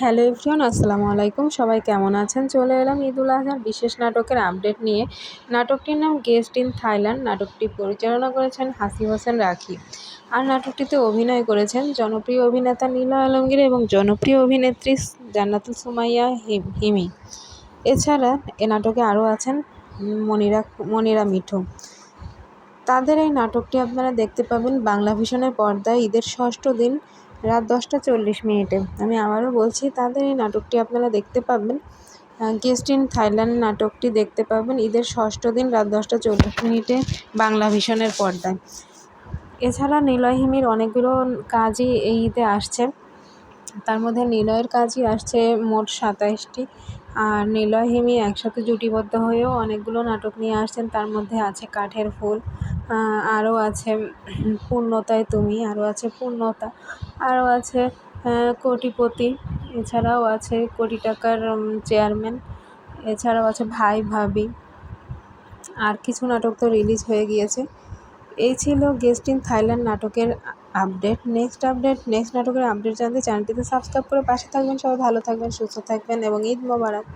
Hello everyone, আসসালামু আলাইকুম। সবাই কেমন আছেন? চলে এলাম ঈদুল আজহার বিশেষ নাটকের আপডেট নিয়ে। নাটকটির নাম গেস্ট ইন থাইল্যান্ড। নাটকটি পরিচালনা করেছেন হাসি হোসেন রাখি। আর নাটকটিতে অভিনয় করেছেন জনপ্রিয় অভিনেতা নীলা আলমগীর এবং জনপ্রিয় অভিনেত্রী জান্নাতুল সুমাইয়া হিমি এছাড়া এ নাটকে আরও আছেন মনিরা মনিরা মিঠু। তাদের এই নাটকটি আপনারা দেখতে পাবেন বাংলা ভিশনের পর্দায় ঈদের ষষ্ঠ দিন রাত দশটা চল্লিশ মিনিটে। আমি আবারও বলছি, তাদের এই নাটকটি আপনারা দেখতে পাবেন। গেস্ট ইন থাইল্যান্ড নাটকটি দেখতে পাবেন ঈদের ষষ্ঠ দিন রাত দশটা চল্লিশ মিনিটে বাংলা ভিশনের পর্দায়। এছাড়া নিলয় হিমির অনেকগুলো কাজই এই ঈদে আসছে। তার মধ্যে নিলয়ের কাজই আসছে মোট সাতাইশটি। আর নিলয় হিমি একসাথে জুটিবদ্ধ হয়েও অনেকগুলো নাটক নিয়ে আসছেন। তার মধ্যে আছে কাঠের ফুল আরও আছে পূর্ণতায় তুমি, আরও আছে পূর্ণতা, আরও আছে কোটিপতি, এছাড়াও আছে কোটি টাকার চেয়ারম্যান এছাড়াও আছে ভাই, ভাবি। আর কিছু নাটক তো রিলিজ হয়ে গিয়েছে। এই ছিল গেস্ট ইন থাইল্যান্ড নাটকের আপডেট নেক্সট আপডেট নেক্সট নাটকের আপডেট জানতে চ্যানেলটিতে সাবস্ক্রাইব করে পাশে থাকবেন। সবাই ভালো থাকবেন, সুস্থ থাকবেন এবং ঈদ মোবারক।